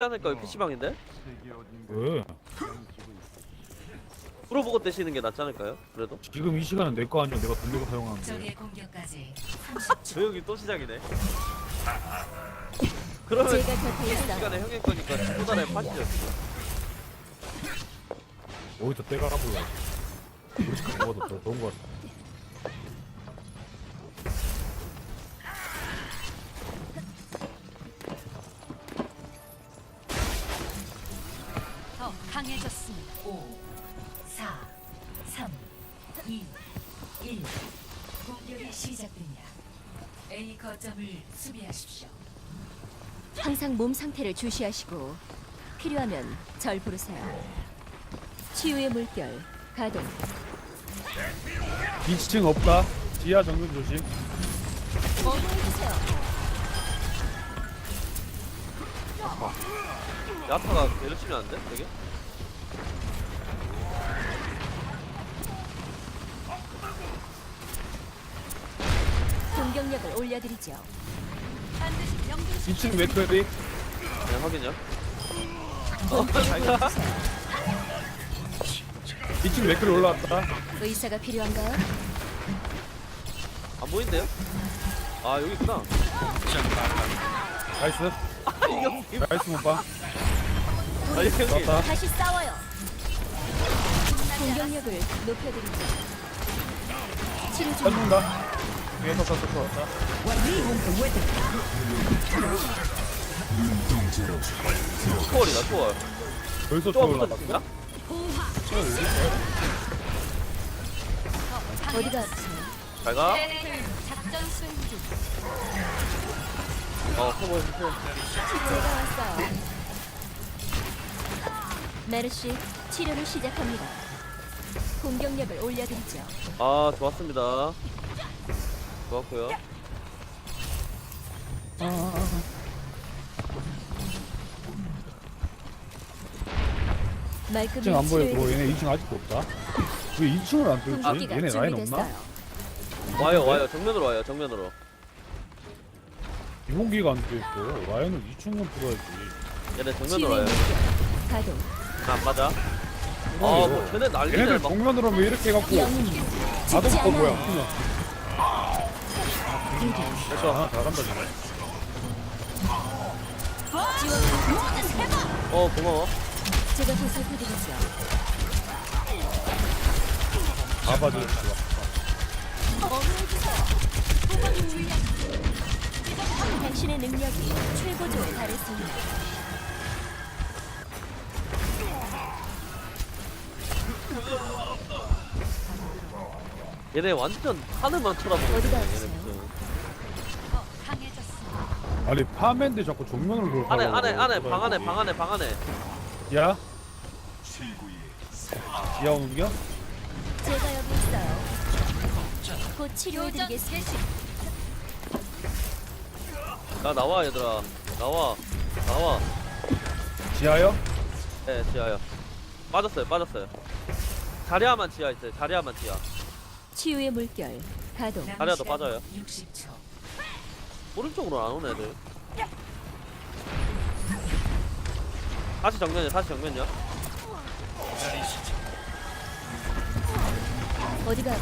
않을까요? PC방인데? 왜? 프로보고 떼시는 게 낫지 않을까요? 그래도? 지금 이 시간은 내 거 아니야 내가 돈 내고 사용하는 게 적의 공격까지 조용히 또 시작이네 그러면 제가 곁에. 시간에 형의 거니까 친구단에 파시죠 어디서 때가 가볼라 우리 집 먹어도 더 좋은 거 같아 강해졌습니다. 5, 4, 3, 2, 1. 공격이 시작됩니다. A 거점을 수비하십시오. 항상 몸 상태를 주시하시고 필요하면 절 부르세요. 치유의 물결 가동. 2층 없다 지하 정면 조심. 야타가 열심히 안 돼? 되게? 공격력을 올려드리죠. 2층 맥크리 그냥 확인요 어, 잘가 2층 맥크리 올라왔다 의사가 필요한가요? 안 보인대요? 아 여기 있구나 나이스 나이스 못봐 아니 형님 좋았다 다시 싸워요. 공격력을 높여드리죠. 치료 중. 찾는다 위에서 떴어 떴다 초월이다 초월 벌써 초월 올라갔다 붙어주신다? 어디가 아프세요? 잘가 작전 중. 어 해주세요 치료가 왔어요. 메르시 치료를 시작합니다. 공격력을 올려드리죠. 아 좋았습니다 좋았고요. 말끔히 2층 안 보여도 치료해 얘네 2층 아직도 없다? 왜 2층을 안 뚫지? 얘네 라인 없나? 와요 와요. 정면으로 와요 정면으로. 이공기가 안 뚫있어. 라인은 2층은 뚫어야지. 얘네 정면으로 와요. 가동. 나안 맞아. 아 뭐 쟤네 난리네. 얘네들 막 정면으로 왜 이렇게 해갖고 영웅이 나도 죽지 거 뭐야 않아요. 됐어 아 잘한다 쟤네 어 고마워 제가 보살펴드리죠. 잡아줘 좋아 당신의 능력이 최고조에 달했습니다. 얘네 완전 하늘만 쳐다보고 있네, 아니 파맨데 자꾸 정면으로 돌아 안에 안에 안에 방 안에 방 안에 방 안에 야? 지하 오는 겨? 제가 여기 있어요. 곧 치료해드리겠습니다. 나 나와 얘들아 나와 나와 지하요? 네 지하요 빠졌어요 빠졌어요 자리아만 지하 있어요 자리아만 지하 치유의 물결 가동. 시간 빠져요. 60초. 오른쪽으로 안 오네 애들 다시 정면이야 다시 정면이야 어디가?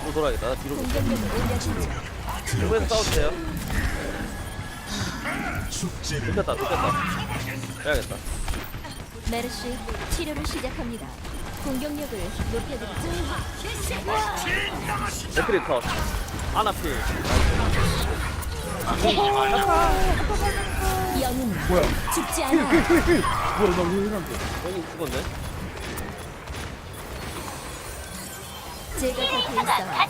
뒤로 돌아야겠다 나 뒤로 공격력을 올려드리죠. 뒤로에서 싸워도 돼요 눕혔다 눕혔다 해야겠다 메르시 치료를 시작합니다. 공격력을 높여드리죠. 데크리 컷 아나필 영웅 뭐야? 죽지 않아요. 뭐야 나 왜 이러는데 형님 죽었네? 제가 곁에 있어요.